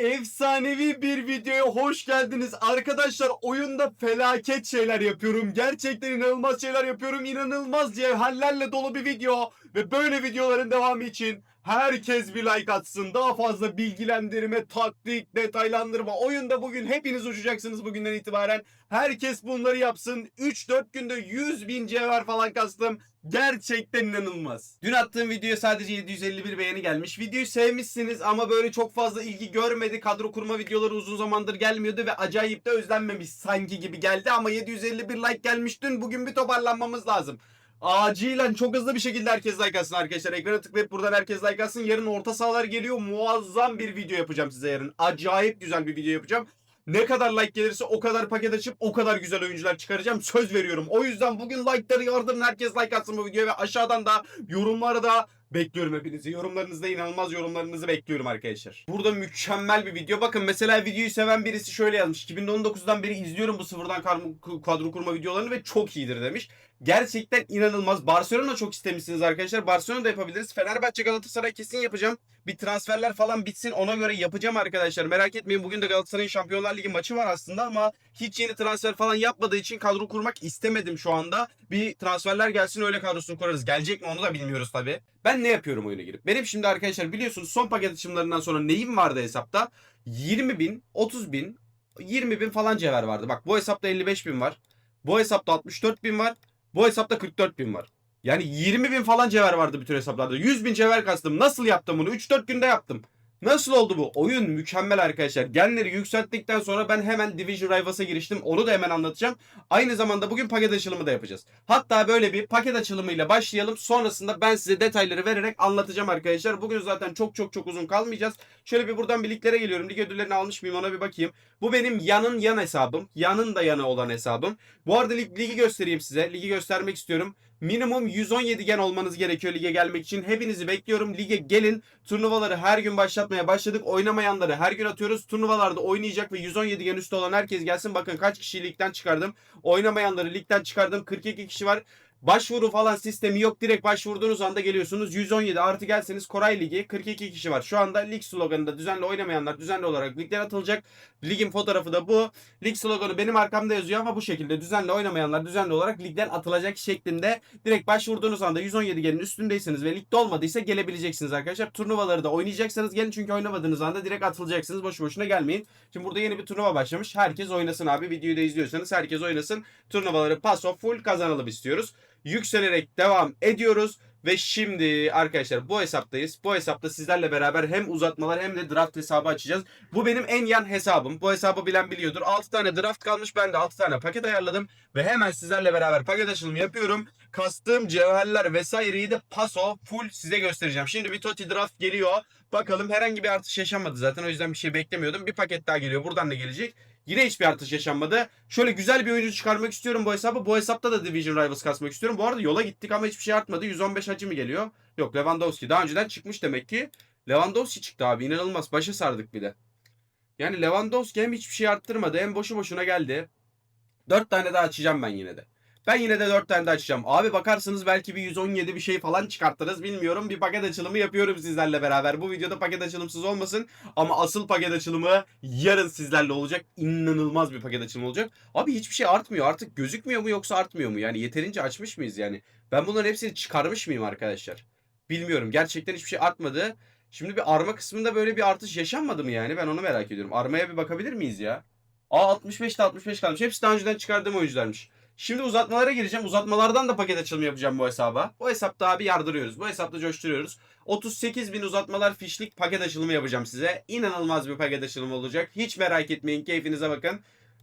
efsanevi bir videoya hoş geldiniz. Arkadaşlar oyunda felaket şeyler yapıyorum. Gerçekten inanılmaz şeyler yapıyorum. İnanılmaz cevherlerle dolu bir video. Ve böyle videoların devamı için herkes bir like atsın. Daha fazla bilgilendirme, taktik, detaylandırma. Oyunda bugün hepiniz uçacaksınız bugünden itibaren. Herkes bunları yapsın. 3-4 günde 100 bin cevher falan kastım. Gerçekten inanılmaz. Dün attığım videoya sadece 751 beğeni gelmiş. Videoyu sevmişsiniz ama böyle çok fazla ilgi görmedi. Kadro kurma videoları uzun zamandır gelmiyordu ve acayip de özlenmemiş sanki gibi geldi. Ama 751 like gelmiş dün. Bugün bir toparlanmamız lazım. Acilen çok hızlı bir şekilde herkes like atsın arkadaşlar. Ekrana tıklayıp buradan herkes like atsın. Yarın orta sahalar geliyor. Muazzam bir video yapacağım size yarın. Acayip güzel bir video yapacağım. Ne kadar like gelirse o kadar paket açıp o kadar güzel oyuncular çıkaracağım. Söz veriyorum. O yüzden bugün like'ları yardırın. Herkes like atsın bu videoya ve aşağıdan da yorumları da bekliyorum hepinizi. Yorumlarınızda inanılmaz yorumlarınızı bekliyorum arkadaşlar. Burada mükemmel bir video. Bakın mesela videoyu seven birisi şöyle yazmış. 2019'dan beri izliyorum bu sıfırdan kadro kurma videolarını ve çok iyidir demiş. Gerçekten inanılmaz. Barcelona çok istemişsiniz arkadaşlar. Barcelona da yapabiliriz. Fenerbahçe Galatasaray kesin yapacağım. Bir transferler falan bitsin ona göre yapacağım arkadaşlar. Merak etmeyin bugün de Galatasaray'ın Şampiyonlar Ligi maçı var aslında ama hiç yeni transfer falan yapmadığı için kadro kurmak istemedim şu anda. Bir transferler gelsin öyle kadrosunu kurarız. Gelecek mi onu da bilmiyoruz tabi. Ben ne yapıyorum oyuna girip? Benim şimdi arkadaşlar biliyorsunuz son paket açımlarından sonra neyim vardı hesapta? 20 bin, 30 bin, 20 bin falan cevher vardı. Bak bu hesapta 55 bin var. Bu hesapta 64 bin var. Bu hesapta 44 bin var. Yani 20 bin falan cevher vardı bütün hesaplarda. 100 bin cevher kastım. Nasıl yaptım bunu? 3-4 günde yaptım. Nasıl oldu bu? Oyun mükemmel arkadaşlar. Genleri yükselttikten sonra ben hemen Division Rivals'a giriştim. Onu da hemen anlatacağım. Aynı zamanda bugün paket açılımı da yapacağız. Hatta böyle bir paket açılımıyla başlayalım. Sonrasında ben size detayları vererek anlatacağım arkadaşlar. Bugün zaten çok çok çok uzun kalmayacağız. Şöyle bir buradan bir liglere geliyorum. Lig ödüllerini almış mıyım ona bir bakayım. Bu benim yanın yan hesabım. Yanın da yanı olan hesabım. Bu arada lig, ligi göstereyim size. Ligi göstermek istiyorum. Minimum 117 gen olmanız gerekiyor lige gelmek için. Hepinizi bekliyorum. Lige gelin. Turnuvaları her gün başlatmaya başladık. Oynamayanları her gün atıyoruz. Turnuvalarda oynayacak ve 117 gen üstü olan herkes gelsin. Bakın kaç kişiyi ligden çıkardım. Oynamayanları ligden çıkardım. 42 kişi var. Başvuru falan sistemi yok. Direkt başvurduğunuz anda geliyorsunuz. 117 artı gelseniz Koray Ligi 42 kişi var. Şu anda lig sloganında düzenli oynamayanlar düzenli olarak ligden atılacak. Ligin fotoğrafı da bu. Lig sloganı benim arkamda yazıyor ama bu şekilde düzenli oynamayanlar düzenli olarak ligden atılacak şeklinde direkt başvurduğunuz anda 117 gelin üstündeyseniz ve ligde olmadıysa gelebileceksiniz arkadaşlar. Turnuvaları da oynayacaksanız gelin çünkü oynamadığınız anda direkt atılacaksınız. Boşu boşuna gelmeyin. Şimdi burada yeni bir turnuva başlamış. Herkes oynasın abi. Videoyu da izliyorsanız herkes oynasın. Turnuvaları paso full kazanalım istiyoruz. Yükselerek devam ediyoruz. Ve şimdi arkadaşlar bu hesaptayız. Bu hesapta sizlerle beraber hem uzatmalar hem de draft hesabı açacağız. Bu benim en yan hesabım. Bu hesabı bilen biliyordur. 6 tane draft kalmış. Ben de 6 tane paket ayarladım. Ve hemen sizlerle beraber paket açılımı yapıyorum. Kastığım cevherler vesaireyi de paso full size göstereceğim. Şimdi bir Toti draft geliyor. Bakalım herhangi bir artış yaşanmadı zaten. O yüzden bir şey beklemiyordum. Bir paket daha geliyor. Buradan da gelecek. Yine hiçbir artış yaşanmadı. Şöyle güzel bir oyuncu çıkarmak istiyorum bu hesabı. Bu hesapta da Division Rivals kasmak istiyorum. Bu arada yola gittik ama hiçbir şey artmadı. 115 hacı mı geliyor? Yok Lewandowski. Daha önceden çıkmış demek ki. Lewandowski çıktı abi. İnanılmaz. Başa sardık bir de. Yani Lewandowski hem hiçbir şey arttırmadı hem boşu boşuna geldi. 4 tane daha açacağım ben yine de. Ben yine de 4 tane de açacağım. Abi bakarsınız belki bir 117 bir şey falan çıkartırız. Bilmiyorum. Bir paket açılımı yapıyorum sizlerle beraber. Bu videoda paket açılımsız olmasın. Ama asıl paket açılımı yarın sizlerle olacak. İnanılmaz bir paket açılımı olacak. Abi hiçbir şey artmıyor. Artık gözükmüyor mu yoksa artmıyor mu? Yani yeterince açmış mıyız yani? Ben bunların hepsini çıkarmış mıyım arkadaşlar? Bilmiyorum. Gerçekten hiçbir şey artmadı. Şimdi bir arma kısmında böyle bir artış yaşanmadı mı yani? Ben onu merak ediyorum. Armaya bir bakabilir miyiz ya? Aa 65'te 65 kalmış. Hepsi daha önceden çıkardığım oyuncularmış. Şimdi uzatmalara gireceğim. Uzatmalardan da paket açılımı yapacağım bu hesaba. Bu hesapta abi yardırıyoruz. Bu hesapta coşturuyoruz. 38 bin uzatmalar fişlik paket açılımı yapacağım size. İnanılmaz bir paket açılımı olacak. Hiç merak etmeyin. Keyfinize bakın.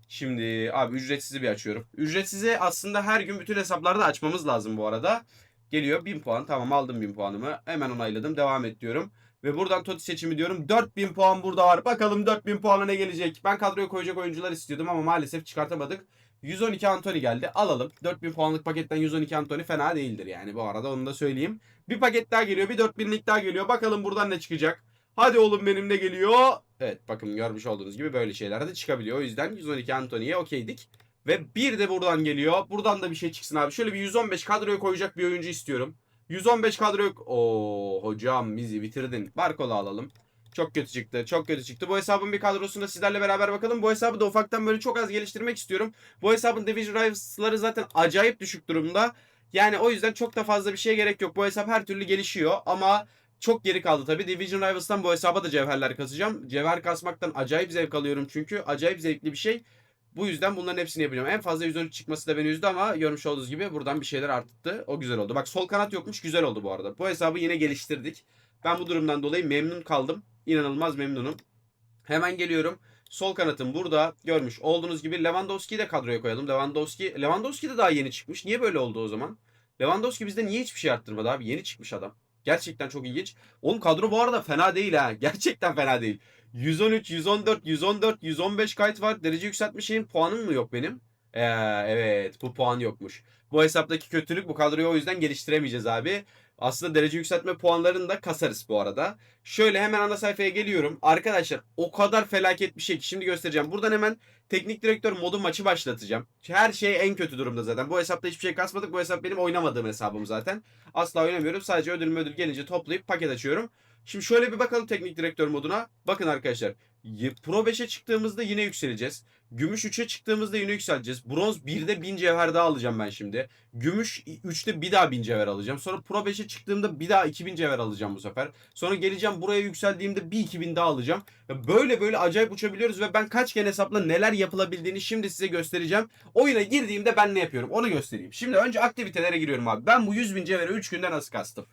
Şimdi abi ücretsizi bir açıyorum. Ücretsizi aslında her gün bütün hesaplarda açmamız lazım bu arada. Geliyor 1000 puan. Tamam aldım 1000 puanımı. Hemen onayladım. Devam et diyorum. Ve buradan TOTI seçimi diyorum. 4000 puan burada var. Bakalım 4000 puana ne gelecek? Ben kadroya koyacak oyuncular istiyordum ama maalesef çıkartamadık. 112 Antony geldi. Alalım. 4000 puanlık paketten 112 Antony fena değildir yani. Bu arada onu da söyleyeyim. Bir paket daha geliyor. Bir 4000'lik daha geliyor. Bakalım buradan ne çıkacak. Hadi oğlum benim ne geliyor? Evet bakın görmüş olduğunuz gibi böyle şeyler de çıkabiliyor. O yüzden 112 Antony'ye okeydik. Ve bir de buradan geliyor. Buradan da bir şey çıksın abi. Şöyle bir 115 kadroya koyacak bir oyuncu istiyorum. 115 kadro yok. Oo hocam bizi bitirdin. Barkol'u alalım. Çok kötü çıktı. Çok kötü çıktı. Bu hesabın bir kadrosunda sizlerle beraber bakalım. Bu hesabı da ufaktan böyle çok az geliştirmek istiyorum. Bu hesabın Division Rivals'ları zaten acayip düşük durumda. Yani o yüzden çok da fazla bir şeye gerek yok. Bu hesap her türlü gelişiyor ama çok geri kaldı tabii. Division Rivals'tan bu hesaba da cevherler kasacağım. Cevher kasmaktan acayip zevk alıyorum çünkü. Acayip zevkli bir şey. Bu yüzden bunların hepsini yapacağım. En fazla 113 çıkması da beni üzdü ama görmüş olduğunuz gibi buradan bir şeyler arttı. O güzel oldu. Bak sol kanat yokmuş güzel oldu bu arada. Bu hesabı yine geliştirdik. Ben bu durumdan dolayı memnun kaldım. İnanılmaz memnunum. Hemen geliyorum. Sol kanatım burada. Görmüş olduğunuz gibi Lewandowski'yi de kadroya koyalım. Lewandowski, Lewandowski de daha yeni çıkmış. Niye böyle oldu o zaman? Lewandowski bizde niye hiçbir şey arttırmadı abi? Yeni çıkmış adam. Gerçekten çok ilginç. Oğlum kadro bu arada fena değil ha. Gerçekten fena değil. 113, 114, 114, 115 kayıt var. Derece yükseltme şeyin puanım mı yok benim? Ee, evet bu puan yokmuş. Bu hesaptaki kötülük bu kadroyu o yüzden geliştiremeyeceğiz abi. Aslında derece yükseltme puanlarını da kasarız bu arada. Şöyle hemen ana sayfaya geliyorum. Arkadaşlar o kadar felaket bir şey ki şimdi göstereceğim. Buradan hemen teknik direktör modu maçı başlatacağım. Her şey en kötü durumda zaten. Bu hesapta hiçbir şey kasmadık. Bu hesap benim oynamadığım hesabım zaten. Asla oynamıyorum. Sadece ödül ödül gelince toplayıp paket açıyorum. Şimdi şöyle bir bakalım teknik direktör moduna. Bakın arkadaşlar. Pro 5'e çıktığımızda yine yükseleceğiz. Gümüş 3'e çıktığımızda yine yükseleceğiz. Bronz 1'de 1000 cevher daha alacağım ben şimdi. Gümüş 3'te bir daha 1000 cevher alacağım. Sonra Pro 5'e çıktığımda bir daha 2000 cevher alacağım bu sefer. Sonra geleceğim buraya yükseldiğimde bir 2000 daha alacağım. Böyle böyle acayip uçabiliyoruz ve ben kaç kere hesapla neler yapılabildiğini şimdi size göstereceğim. Oyuna girdiğimde ben ne yapıyorum onu göstereyim. Şimdi önce aktivitelere giriyorum abi. Ben bu 100 bin cevheri 3 günde nasıl kastım?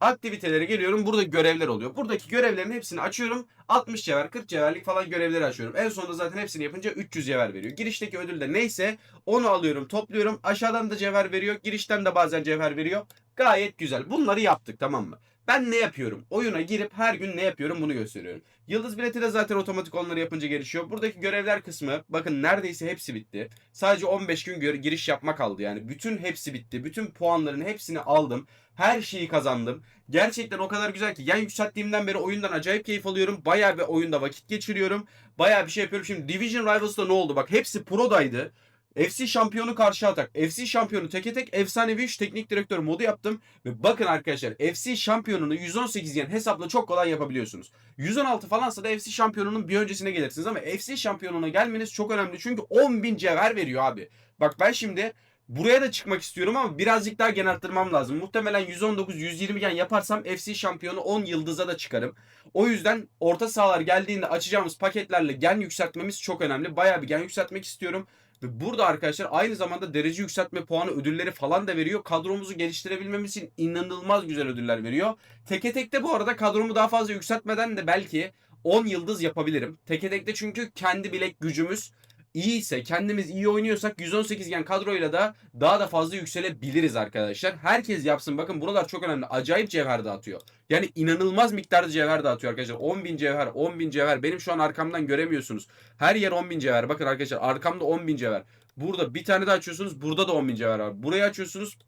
Aktivitelere geliyorum. Burada görevler oluyor. Buradaki görevlerin hepsini açıyorum. 60 cevher, 40 cevherlik falan görevleri açıyorum. En sonunda zaten hepsini yapınca 300 cevher veriyor. Girişteki ödül de neyse onu alıyorum, topluyorum. Aşağıdan da cevher veriyor. Girişten de bazen cevher veriyor. Gayet güzel. Bunları yaptık tamam mı? Ben ne yapıyorum? Oyuna girip her gün ne yapıyorum bunu gösteriyorum. Yıldız bileti de zaten otomatik onları yapınca gelişiyor. Buradaki görevler kısmı bakın neredeyse hepsi bitti. Sadece 15 gün giriş yapma kaldı yani. Bütün hepsi bitti. Bütün puanların hepsini aldım. Her şeyi kazandım. Gerçekten o kadar güzel ki. Yani yükselttiğimden beri oyundan acayip keyif alıyorum. Bayağı bir oyunda vakit geçiriyorum. Bayağı bir şey yapıyorum. Şimdi Division Rivals'da ne oldu? Bak hepsi Pro'daydı. FC şampiyonu karşı atak. FC şampiyonu teke tek efsanevi 3 teknik direktör modu yaptım. Ve bakın arkadaşlar FC şampiyonunu 118 yen hesapla çok kolay yapabiliyorsunuz. 116 falansa da FC şampiyonunun bir öncesine gelirsiniz ama FC şampiyonuna gelmeniz çok önemli. Çünkü 10.000 cevher veriyor abi. Bak ben şimdi buraya da çıkmak istiyorum ama birazcık daha gen arttırmam lazım. Muhtemelen 119-120 gen yaparsam FC şampiyonu 10 yıldıza da çıkarım. O yüzden orta sahalar geldiğinde açacağımız paketlerle gen yükseltmemiz çok önemli. Bayağı bir gen yükseltmek istiyorum. Ve burada arkadaşlar aynı zamanda derece yükseltme puanı ödülleri falan da veriyor. Kadromuzu geliştirebilmemiz için inanılmaz güzel ödüller veriyor. Teke tekte bu arada kadromu daha fazla yükseltmeden de belki 10 yıldız yapabilirim. Teke tekte çünkü kendi bilek gücümüz iyiyse, kendimiz iyi oynuyorsak 118 gen kadroyla da daha da fazla yükselebiliriz arkadaşlar. Herkes yapsın. Bakın buralar çok önemli. Acayip cevher dağıtıyor. Yani inanılmaz miktarda cevher dağıtıyor arkadaşlar. 10.000 cevher, 10.000 cevher. Benim şu an arkamdan göremiyorsunuz. Her yer 10.000 cevher. Bakın arkadaşlar arkamda 10.000 cevher. Burada bir tane daha açıyorsunuz. Burada da 10.000 cevher var. Burayı açıyorsunuz.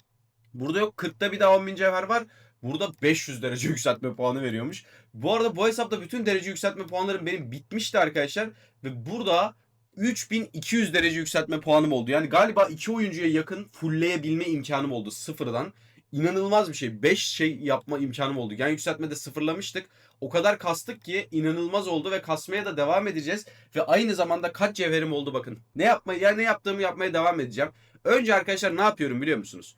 Burada yok. 40'ta bir daha 10.000 cevher var. Burada 500 derece yükseltme puanı veriyormuş. Bu arada bu hesapta bütün derece yükseltme puanlarım benim bitmişti arkadaşlar. Ve burada 3200 derece yükseltme puanım oldu. Yani galiba iki oyuncuya yakın fullleyebilme imkanım oldu sıfırdan. İnanılmaz bir şey. 5 şey yapma imkanım oldu. Yani yükseltmede sıfırlamıştık. O kadar kastık ki inanılmaz oldu ve kasmaya da devam edeceğiz. Ve aynı zamanda kaç cevherim oldu bakın. Ne yapma yani ne yaptığımı yapmaya devam edeceğim. Önce arkadaşlar ne yapıyorum biliyor musunuz?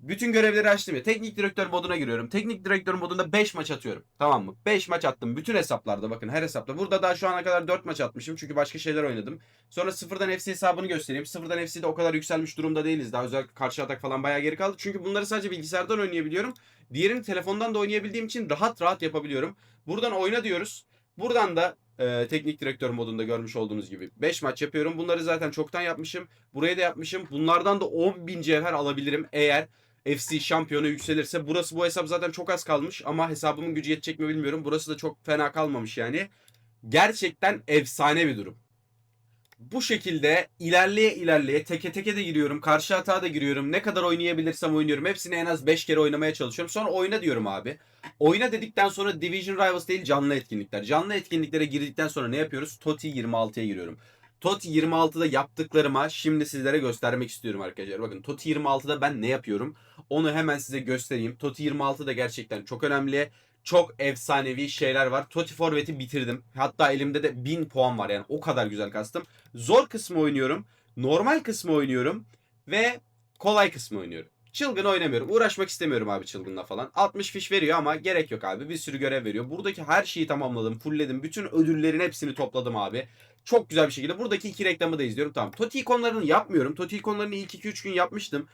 Bütün görevleri açtım ya. Teknik direktör moduna giriyorum. Teknik direktör modunda 5 maç atıyorum. Tamam mı? 5 maç attım. Bütün hesaplarda bakın her hesapta. Burada daha şu ana kadar 4 maç atmışım. Çünkü başka şeyler oynadım. Sonra sıfırdan FC hesabını göstereyim. Sıfırdan FC'de o kadar yükselmiş durumda değiliz. Daha özellikle karşı atak falan bayağı geri kaldı. Çünkü bunları sadece bilgisayardan oynayabiliyorum. Diğerini telefondan da oynayabildiğim için rahat rahat yapabiliyorum. Buradan oyna diyoruz. Buradan da e, teknik direktör modunda görmüş olduğunuz gibi 5 maç yapıyorum. Bunları zaten çoktan yapmışım. Burayı da yapmışım. Bunlardan da 10.000 cevher alabilirim eğer FC şampiyonu yükselirse. Burası bu hesap zaten çok az kalmış ama hesabımın gücü yetecek mi bilmiyorum. Burası da çok fena kalmamış yani. Gerçekten efsane bir durum. Bu şekilde ilerleye ilerleye teke teke de giriyorum. Karşı hata da giriyorum. Ne kadar oynayabilirsem oynuyorum. Hepsini en az 5 kere oynamaya çalışıyorum. Sonra oyna diyorum abi. Oyna dedikten sonra Division Rivals değil canlı etkinlikler. Canlı etkinliklere girdikten sonra ne yapıyoruz? TOTI 26'ya giriyorum. TOTI 26'da yaptıklarıma şimdi sizlere göstermek istiyorum arkadaşlar. Bakın TOTI 26'da ben ne yapıyorum? Onu hemen size göstereyim. TOTI 26 da gerçekten çok önemli. çok efsanevi şeyler var. Toti Forvet'i bitirdim. Hatta elimde de 1000 puan var yani o kadar güzel kastım. Zor kısmı oynuyorum. Normal kısmı oynuyorum. Ve kolay kısmı oynuyorum. Çılgın oynamıyorum. Uğraşmak istemiyorum abi çılgınla falan. 60 fiş veriyor ama gerek yok abi. Bir sürü görev veriyor. Buradaki her şeyi tamamladım. Fullledim. Bütün ödüllerin hepsini topladım abi. Çok güzel bir şekilde. Buradaki iki reklamı da izliyorum. Tamam. Toti ikonlarını yapmıyorum. Toti ikonlarını ilk 2-3 gün yapmıştım.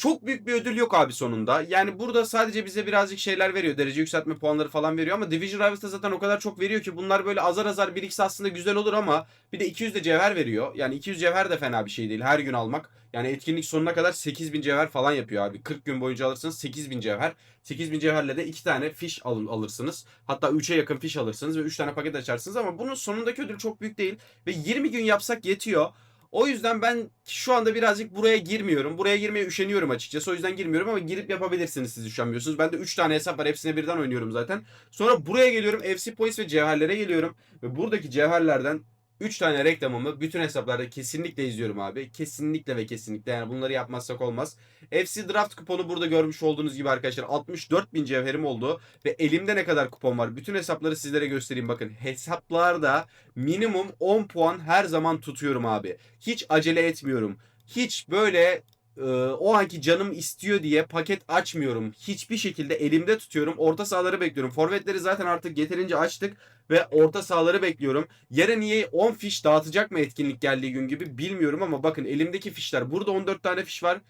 Çok büyük bir ödül yok abi sonunda. Yani burada sadece bize birazcık şeyler veriyor. Derece yükseltme puanları falan veriyor ama Division Rivals'ta zaten o kadar çok veriyor ki bunlar böyle azar azar birikse aslında güzel olur ama bir de 200 de cevher veriyor. Yani 200 cevher de fena bir şey değil her gün almak. Yani etkinlik sonuna kadar 8000 cevher falan yapıyor abi. 40 gün boyunca alırsınız 8000 cevher. 8000 cevherle de 2 tane fiş alın, alırsınız. Hatta 3'e yakın fiş alırsınız ve 3 tane paket açarsınız ama bunun sonundaki ödül çok büyük değil. Ve 20 gün yapsak yetiyor. O yüzden ben şu anda birazcık buraya girmiyorum. Buraya girmeye üşeniyorum açıkçası. O yüzden girmiyorum ama girip yapabilirsiniz siz üşenmiyorsunuz. Bende 3 tane hesap var. Hepsine birden oynuyorum zaten. Sonra buraya geliyorum. FC Points ve cevherlere geliyorum. Ve buradaki cevherlerden 3 tane reklamımı bütün hesaplarda kesinlikle izliyorum abi. Kesinlikle ve kesinlikle yani bunları yapmazsak olmaz. FC Draft kuponu burada görmüş olduğunuz gibi arkadaşlar 64 bin cevherim oldu. Ve elimde ne kadar kupon var? Bütün hesapları sizlere göstereyim bakın. Hesaplarda minimum 10 puan her zaman tutuyorum abi. Hiç acele etmiyorum. Hiç böyle e, o anki canım istiyor diye paket açmıyorum. Hiçbir şekilde elimde tutuyorum. Orta sahaları bekliyorum. Forvetleri zaten artık yeterince açtık ve orta sahaları bekliyorum. Yarın niye 10 fiş dağıtacak mı etkinlik geldiği gün gibi bilmiyorum ama bakın elimdeki fişler. Burada 14 tane fiş var.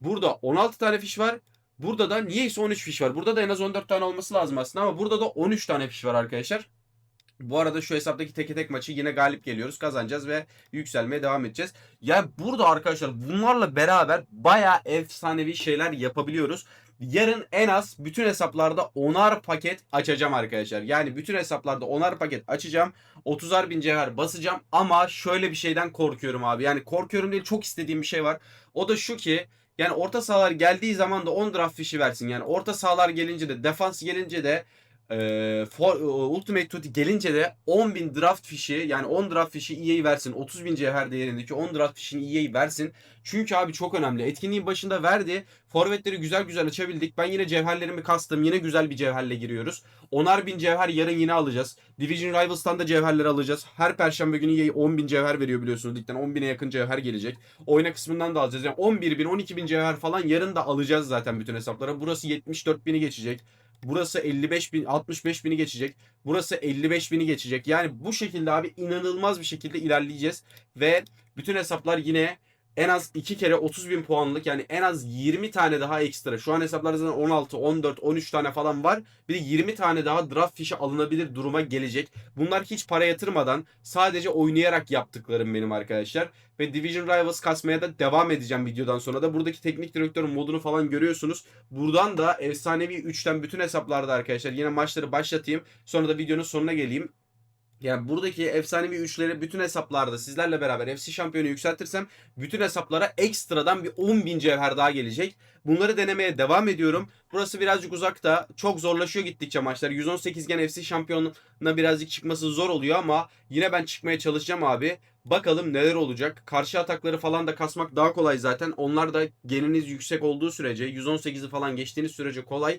Burada 16 tane fiş var. Burada da niyeyse 13 fiş var. Burada da en az 14 tane olması lazım aslında ama burada da 13 tane fiş var arkadaşlar. Bu arada şu hesaptaki teke tek maçı yine galip geliyoruz. Kazanacağız ve yükselmeye devam edeceğiz. Yani burada arkadaşlar bunlarla beraber bayağı efsanevi şeyler yapabiliyoruz. Yarın en az bütün hesaplarda onar paket açacağım arkadaşlar. Yani bütün hesaplarda onar paket açacağım. 30'ar bin cevher basacağım ama şöyle bir şeyden korkuyorum abi. Yani korkuyorum değil çok istediğim bir şey var. O da şu ki yani orta sahalar geldiği zaman da 10 draft fişi versin. Yani orta sahalar gelince de defans gelince de e, for, Ultimate Tutti gelince de 10.000 draft fişi yani 10 draft fişi EA versin. 30.000 cevher değerindeki 10 draft fişini EA versin. Çünkü abi çok önemli. Etkinliğin başında verdi. Forvetleri güzel güzel açabildik. Ben yine cevherlerimi kastım. Yine güzel bir cevherle giriyoruz. Onar bin cevher yarın yine alacağız. Division Rivals'tan da cevherler alacağız. Her perşembe günü EA 10 bin cevher veriyor biliyorsunuz. Ligden 10 bine yakın cevher gelecek. Oyna kısmından da alacağız. Yani 11 bin 12 bin cevher falan yarın da alacağız zaten bütün hesaplara. Burası 74 bini geçecek. Burası 55 bin, 65 bini geçecek. Burası 55 bini geçecek. Yani bu şekilde abi inanılmaz bir şekilde ilerleyeceğiz. Ve bütün hesaplar yine en az 2 kere 30 bin puanlık yani en az 20 tane daha ekstra. Şu an hesaplarda zaten 16, 14, 13 tane falan var. Bir de 20 tane daha draft fişi alınabilir duruma gelecek. Bunlar hiç para yatırmadan sadece oynayarak yaptıklarım benim arkadaşlar. Ve Division Rivals kasmaya da devam edeceğim videodan sonra da. Buradaki teknik direktörün modunu falan görüyorsunuz. Buradan da efsanevi 3'ten bütün hesaplarda arkadaşlar yine maçları başlatayım. Sonra da videonun sonuna geleyim. Yani buradaki efsanevi üçleri bütün hesaplarda sizlerle beraber FC şampiyonu yükseltirsem bütün hesaplara ekstradan bir 10.000 cevher daha gelecek. Bunları denemeye devam ediyorum. Burası birazcık uzakta. Çok zorlaşıyor gittikçe maçlar. 118 gen FC şampiyonuna birazcık çıkması zor oluyor ama yine ben çıkmaya çalışacağım abi. Bakalım neler olacak. Karşı atakları falan da kasmak daha kolay zaten. Onlar da geniniz yüksek olduğu sürece 118'i falan geçtiğiniz sürece kolay.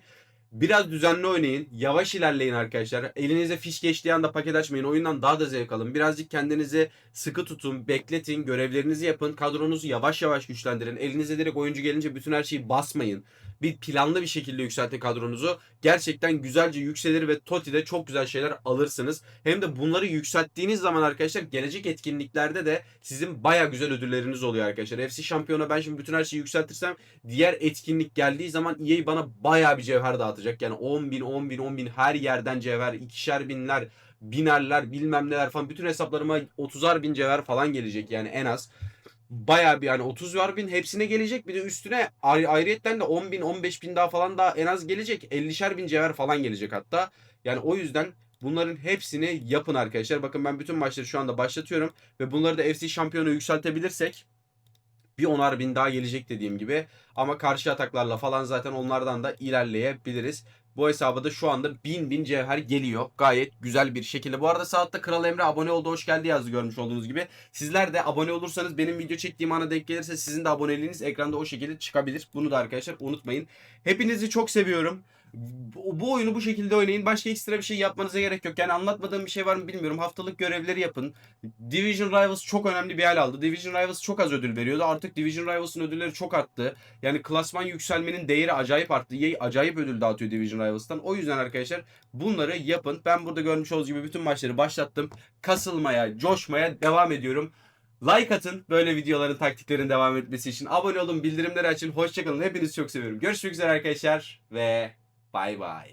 Biraz düzenli oynayın. Yavaş ilerleyin arkadaşlar. Elinize fiş geçtiği anda paket açmayın. Oyundan daha da zevk alın. Birazcık kendinizi sıkı tutun. Bekletin. Görevlerinizi yapın. Kadronuzu yavaş yavaş güçlendirin. Elinize direkt oyuncu gelince bütün her şeyi basmayın. Bir planlı bir şekilde yükseltin kadronuzu. Gerçekten güzelce yükselir ve Toti'de çok güzel şeyler alırsınız. Hem de bunları yükselttiğiniz zaman arkadaşlar gelecek etkinliklerde de sizin baya güzel ödülleriniz oluyor arkadaşlar. FC şampiyona ben şimdi bütün her şeyi yükseltirsem diğer etkinlik geldiği zaman EA bana baya bir cevher dağıtacak. Yani 10 bin 10 bin 10 bin her yerden cevher ikişer binler binerler bilmem neler falan bütün hesaplarıma 30'ar bin cevher falan gelecek yani en az. Bayağı bir yani 30 var bin hepsine gelecek. Bir de üstüne ayrı, ayrıyetten de 10 bin 15 bin daha falan daha en az gelecek. 50'şer bin cevher falan gelecek hatta. Yani o yüzden bunların hepsini yapın arkadaşlar. Bakın ben bütün maçları şu anda başlatıyorum. Ve bunları da FC şampiyonu yükseltebilirsek bir onar bin daha gelecek dediğim gibi. Ama karşı ataklarla falan zaten onlardan da ilerleyebiliriz. Bu hesaba da şu anda 1000 bin cevher geliyor. Gayet güzel bir şekilde. Bu arada saatte Kral Emre abone oldu hoş geldi yazdı görmüş olduğunuz gibi. Sizler de abone olursanız benim video çektiğim ana denk gelirse sizin de aboneliğiniz ekranda o şekilde çıkabilir. Bunu da arkadaşlar unutmayın. Hepinizi çok seviyorum. Bu, oyunu bu şekilde oynayın. Başka ekstra bir şey yapmanıza gerek yok. Yani anlatmadığım bir şey var mı bilmiyorum. Haftalık görevleri yapın. Division Rivals çok önemli bir hal aldı. Division Rivals çok az ödül veriyordu. Artık Division Rivals'ın ödülleri çok arttı. Yani klasman yükselmenin değeri acayip arttı. EA acayip ödül dağıtıyor Division Rivals'tan. O yüzden arkadaşlar bunları yapın. Ben burada görmüş olduğunuz gibi bütün maçları başlattım. Kasılmaya, coşmaya devam ediyorum. Like atın böyle videoların taktiklerin devam etmesi için. Abone olun, bildirimleri açın. Hoşçakalın. Hepinizi çok seviyorum. Görüşmek üzere arkadaşlar ve Bye bye.